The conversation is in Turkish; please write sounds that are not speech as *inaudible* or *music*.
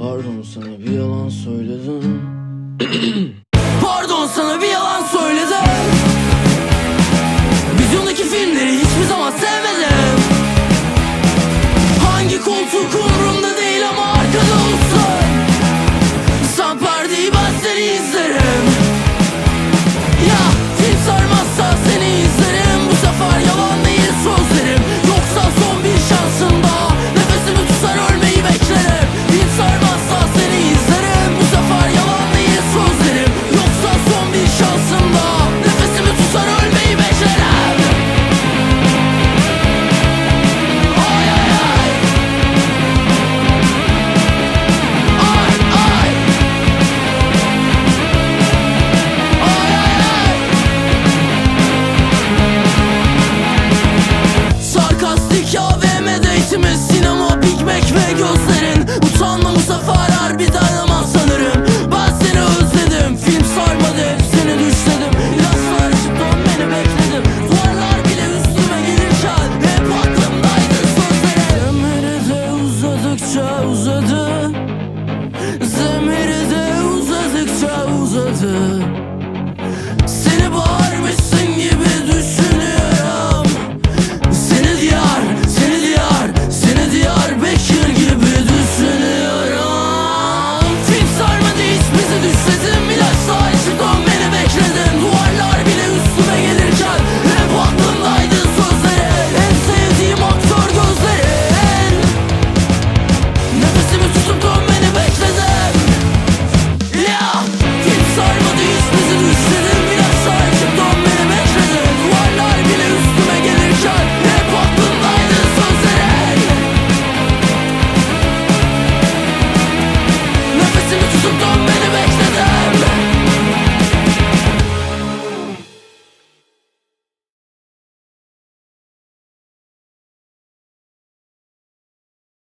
Pardon sana bir yalan söyledim. *clears throat* Pardon sana bir yalan söyledim 子。